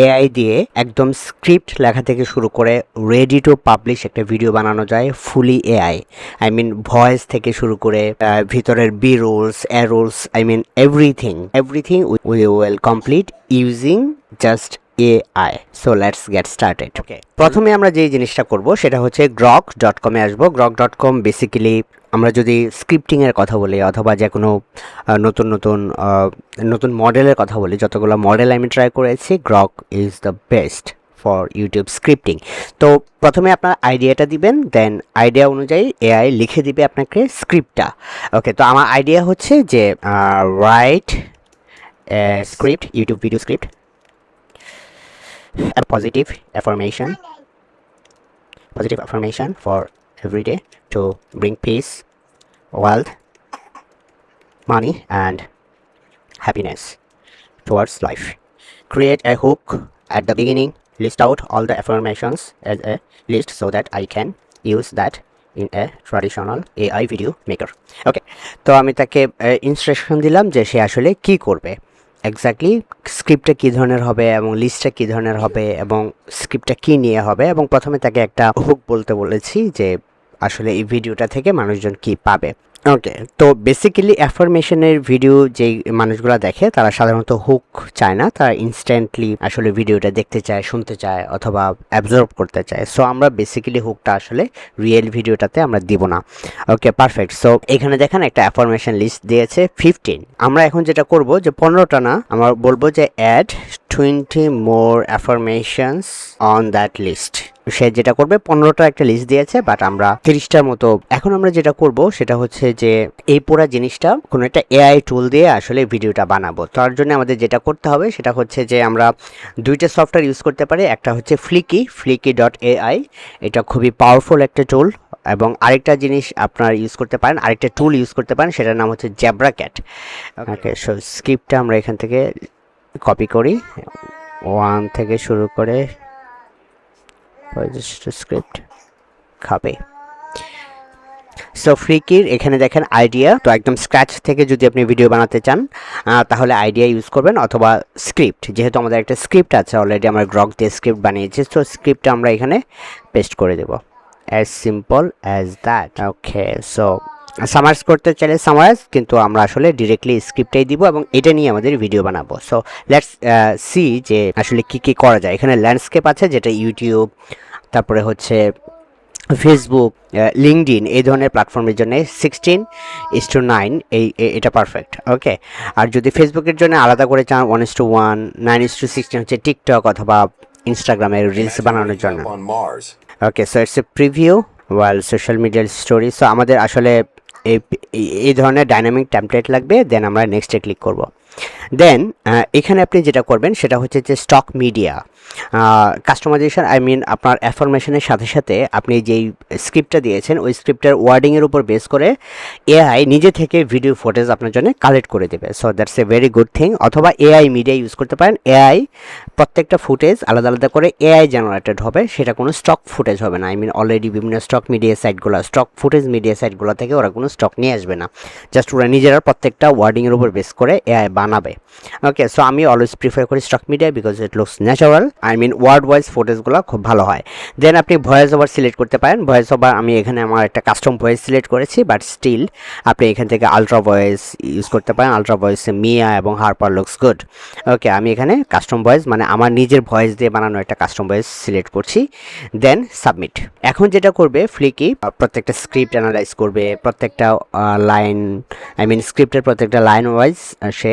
AI দিয়ে একদম script লেখা থেকে শুরু করে রেডি টু পাবলিশ একটা ভিডিও বানানো যায় fully AI I mean voice থেকে শুরু করে ভিতরের B rolls A rolls I mean everything everything we will complete using just AI so let's get started প্রথমে আমরা যে জিনিসটা করব সেটা হচ্ছে গ্রক ডট কমে আসব। গ্রক ডট কম বেসিক্যালি আমরা যদি স্ক্রিপ্টিংয়ের কথা বলি অথবা যে কোনো নতুন নতুন নতুন মডেলের কথা বলি, যতগুলো মডেল আমি ট্রাই করেছি Grok is the best for YouTube scripting তো প্রথমে আপনার আইডিয়াটা দিবেন দেন আইডিয়া অনুযায়ী এআই লিখে দিবে আপনাকে স্ক্রিপ্টটা ওকে তো আমার আইডিয়া হচ্ছে যে write script YouTube video script positive affirmation positive affirmation for every day to bring peace wealth money and happiness towards life create a hook at the beginning list out all the affirmations as a list so that i can use that in a traditional ai video maker okay তো আমি তাকে instruction দিলাম যে সে আসলে কি করবে exactly স্ক্রিপ্টটা কী ধরনের হবে এবং লিস্টটা কী ধরনের হবে এবং স্ক্রিপ্টটা কী নিয়ে হবে এবং প্রথমে তাকে একটা হুক বলতে বলেছি যে আসলে এই ভিডিওটা থেকে মানুষজন কি পাবে? ওকে তো বেসিক্যালি অ্যাফরমেশনের ভিডিও যেই মানুষগুলো দেখে, তারা সাধারণত হুক চায় না, তারা ইনস্ট্যান্টলি আসলে ভিডিওটা দেখতে চায়, শুনতে চায় অথবা অ্যাবজর্ব করতে চায়। সো আমরা বেসিক্যালি হুকটা আসলে রিয়েল ভিডিওটাতে আমরা দিব না। ওকে পারফেক্ট সো এখানে দেখেন একটা অ্যাফরমেশন লিস্ট দিয়েছে ফিফটিন আমরা এখন যেটা করব যে পনেরোটা না, আমরা বলব যে add twenty more affirmations on that list সে যেটা করবে, পনেরোটা একটা লিস্ট দিয়েছে বাট আমরা তিরিশটার মতো। এখন আমরা যেটা করব, সেটা হচ্ছে যে এই পুরো জিনিসটা কোনো একটা এআই টুল দিয়ে আসলে ভিডিওটা বানাবো। তার জন্য আমাদের যেটা করতে হবে সেটা হচ্ছে যে আমরা দুইটা সফটওয়্যার ইউজ করতে পারি। একটা হচ্ছে ফ্লিকি ফ্লিকি ডট এআই এটা খুবই পাওয়ারফুল একটা টুল এবং আরেকটা জিনিস আপনার ইউজ করতে পারেন আরেকটা টুল ইউজ করতে পারেন সেটার নাম হচ্ছে জ্যাব্রা ক্যাট ওকে সো স্ক্রিপ্টটা আমরা এখান থেকে কপি করি। ওয়ান থেকে শুরু করে স্ক্রিপ্ট খাবে। সো ফ্রিকির এখানে দেখেন আইডিয়া তো একদম স্ক্র্যাচ থেকে যদি আপনি ভিডিও বানাতে চান তাহলে আইডিয়া ইউজ করবেন অথবা স্ক্রিপ্ট যেহেতু আমাদের একটা স্ক্রিপ্ট আছে অলরেডি আমরা গ্রক দিয়ে স্ক্রিপ্ট বানিয়েছি তো স্ক্রিপ্টটা আমরা এখানে পেস্ট করে দেব। As simple as that okay so Summers করতে চাইলে সামারাইজ কিন্তু আমরা আসলে ডিরেক্টলি স্ক্রিপ্টটাই দিব এবং এটা নিয়ে আমাদের ভিডিও বানাবো। সো লেটস সি যে আসলে কি কি করা যায়। এখানে ল্যান্ডস্কেপ আছে, যেটা ইউটিউব তারপরে হচ্ছে ফেসবুক লিঙ্কডিন এই ধরনের প্ল্যাটফর্মের জন্য সিক্সটিন ইস টু নাইন এই এটা পারফেক্ট ওকে আর যদি ফেসবুকের জন্য আলাদা করে চান one is to one nine is to sixteen হচ্ছে টিকটক অথবা ইনস্টাগ্রামের রিলস বানানোর জন্য। Okay so it's a preview wall social মিডিয়ার স্টোরি সো আমাদের আসলে এই, এই- ধরনের ডাইনামিক টেমপ্লেট লাগবে দেন আমরা নেক্সটে ক্লিক করব। দেন এখানে আপনি যেটা করবেন সেটা হচ্ছে যে stock media customization I mean আপনার অ্যাফরমেশনের সাথে সাথে আপনি যেই স্ক্রিপ্টটা দিয়েছেন, ওই স্ক্রিপ্টের ওয়ার্ডিংয়ের উপর বেস করে এআই নিজে থেকে ভিডিও ফুটেজ আপনার জন্য কালেক্ট করে দেবে। So that's a very good thing অথবা এআই মিডিয়া ইউজ করতে পারেন। এআই প্রত্যেকটা ফুটেজ আলাদা আলাদা করে এআই জেনারেটেড হবে। সেটা কোনো স্টক ফুটেজ হবে না। আই মিন অলরেডি বিভিন্ন স্টক মিডিয়া সাইটগুলো স্টক ফুটেজ মিডিয়া সাইটগুলো থেকে ওরা কোনো স্টক নিয়ে আসবে না। জাস্ট ওরা নিজেরা প্রত্যেকটা ওয়ার্ডিংয়ের উপর বেস করে এআই বানাবে। ওকে সো আমি অলওয়েজ প্রিফার করি stock media because it looks natural I mean word wise ফুটেজগুলো খুব ভালো হয়। দেন আপনি ভয়েস ওভার সিলেক্ট করতে পারেন। ভয়েস ওভার আমি এখানে আমার একটা কাস্টম ভয়েস সিলেক্ট করেছি বাট স্টিল আপনি এখান থেকে আলট্রা ভয়েস ইউজ করতে পারেন। আলট্রা ভয়েসে মিয়া এবং হারপার লুকস গুড ওকে আমি এখানে কাস্টম ভয়েস মানে আমার নিজের ভয়েস দিয়ে বানানো একটা কাস্টম ভয়েস সিলেক্ট করছি। দেন সাবমিট এখন যেটা করবে ফ্লিকি প্রত্যেকটা স্ক্রিপ্ট অ্যানালাইজ করবে, প্রত্যেকটা লাইন আই মিন স্ক্রিপ্টের প্রত্যেকটা লাইন ওয়াইজ সে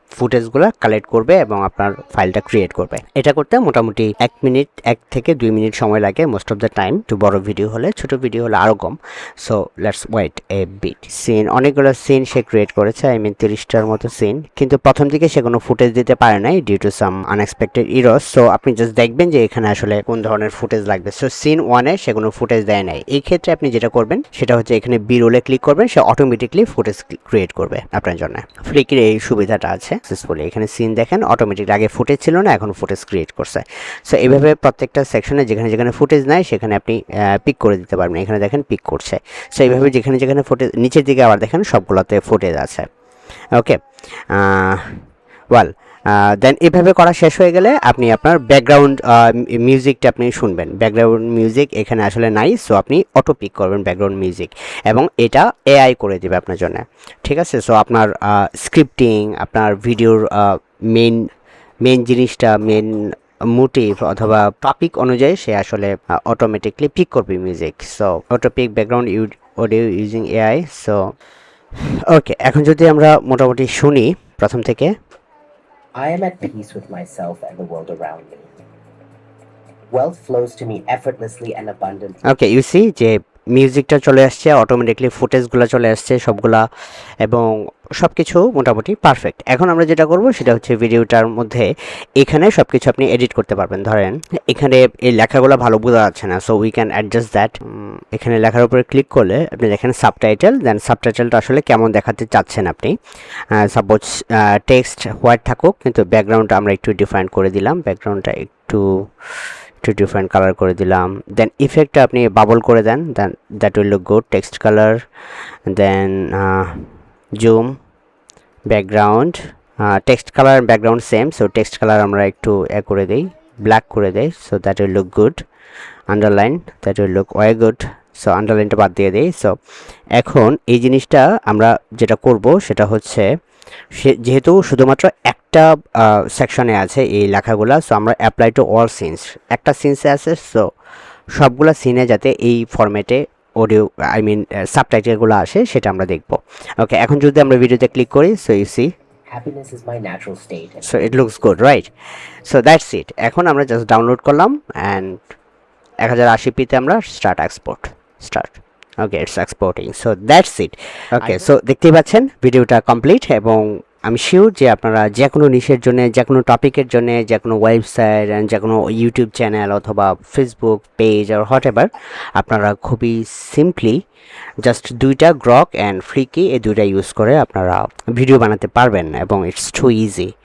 ফুটেজগুলো কালেক্ট করবে এবং আপনার ফাইলটা ক্রিয়েট করবে। এটা করতে মোটামুটি এক মিনিট, এক থেকে দুই মিনিট সময় লাগে most of the time too বড় ভিডিও হলে, ছোট ভিডিও হলে আরও কম। So let's wait a bit scene অনেকগুলো সিন সে ক্রিয়েট করেছে আই মিন তিরিশটার মতো সিন কিন্তু প্রথম দিকে সে কোনো ফুটেজ দিতে পারে নাই due to some unexpected errors so আপনি জাস্ট দেখবেন যে এখানে আসলে কোন ধরনের ফুটেজ লাগবে। সো সিন ওয়ানে সে কোনো ফুটেজ দেয় নাই। এই ক্ষেত্রে আপনি যেটা করবেন, সেটা হচ্ছে এখানে বি রোলে ক্লিক করবেন, সে অটোমেটিকলি ফুটেজ ক্রিয়েট করবে আপনার জন্য। ফ্লিকের এই সুবিধাটা আছে। সাকসেসফুলি এখানে সিন দেখেন অটোমেটিক আগে ফুটেজ ছিল না, এখন ফুটেজ ক্রিয়েট করছে। সো এইভাবে প্রত্যেকটা সেকশনে যেখানে যেখানে ফুটেজ নাই, সেখানে আপনি পিক করে দিতে পারবেন। এখানে দেখেন পিক করছে। সো এইভাবে যেখানে যেখানে ফুটেজ নিচের দিকে আবার দেখেন সবগুলোতে ফুটেজ আছে। ওকে ওয়েল দেন এভাবে করা শেষ হয়ে গেলে আপনি আপনার ব্যাকগ্রাউন্ড মিউজিকটা আপনি শুনবেন। ব্যাকগ্রাউন্ড মিউজিক এখানে আসলে নাই সো আপনি অটো পিক করবেন ব্যাকগ্রাউন্ড মিউজিক এবং এটা এআই করে দেবে আপনার জন্য। ঠিক আছে? সো আপনার স্ক্রিপ্টিং আপনার ভিডিওর মেন মেন জিনিসটা মেন মোটিভ অথবা টপিক অনুযায়ী সে আসলে অটোমেটিকলি পিক করবে music so auto pick background audio using AI so okay এখন যদি আমরা মোটামুটি শুনি প্রথম থেকে I am at peace with myself and the world around me. Wealth flows to me effortlessly and abundantly. Okay, you see, Jay, মিউজিকটা চলে আসছে অটোমেটিকলি ফুটেজগুলো চলে আসছে, সবগুলা, এবং সব কিছু মোটামুটি পারফেক্ট এখন আমরা যেটা করব সেটা হচ্ছে ভিডিওটার মধ্যে এখানে সব কিছু আপনি এডিট করতে পারবেন। ধরেন, এখানে এই লেখাগুলো ভালো বোঝা যাচ্ছে না so we can adjust that এখানে লেখার উপরে ক্লিক করলে আপনি দেখেন সাবটাইটেল দেন সাবটাইটেলটা আসলে কেমন দেখাতে চাচ্ছেন আপনি। সাপোজ টেক্সট হোয়াইট থাকুক, কিন্তু ব্যাকগ্রাউন্ডটা আমরা একটু ডিফাইন করে দিলাম। ব্যাকগ্রাউন্ডটা একটু একটু ডিফারেন্ট কালার করে দিলাম। দেন ইফেক্টটা আপনি বাবল করে দেন then that will look good text colour then zoom background text colour background same so text colour আমরা একটু এ করে দিই ব্ল্যাক করে দেই so that will look good underline that will look way good so আন্ডারলাইনটা বাদ দিয়ে দিই সো এখন এই জিনিসটা আমরা যেটা করব সেটা হচ্ছে, সে, যেহেতু শুধুমাত্র একটা সেকশনে আছে এই লেখাগুলো সো আমরা অ্যাপ্লাই টু অল সিনস একটা সিনসে আছে সো সবগুলো সিনে যাতে এই ফরম্যাটে অডিও আই মিন সাবটাইটেলগুলো আসে সেটা আমরা দেখব। ওকে এখন যদি আমরা ভিডিওতে ক্লিক করি so you see natural state. and so it looks good right so that's it এখন আমরা জাস্ট ডাউনলোড করলাম অ্যান্ড এক হাজার আশি পিতে আমরা start export start okay it's exporting so that's it okay so দেখতেই পাচ্ছেন ভিডিওটা কমপ্লিট এবং আমি শিওর যে আপনারা যে কোনো নিশের জন্য, যে কোনো টপিকের জন্য, যে কোনো ওয়েবসাইট অ্যান্ড যে কোনো ইউটিউব চ্যানেল অথবা ফেসবুক পেজ আর হোয়াট এভার আপনারা খুবই সিম্পলি জাস্ট দুইটা গ্রক অ্যান্ড ফ্রিকি এই দুইটা ইউজ করে আপনারা ভিডিও বানাতে পারবেন এবং ইটস টু ইজি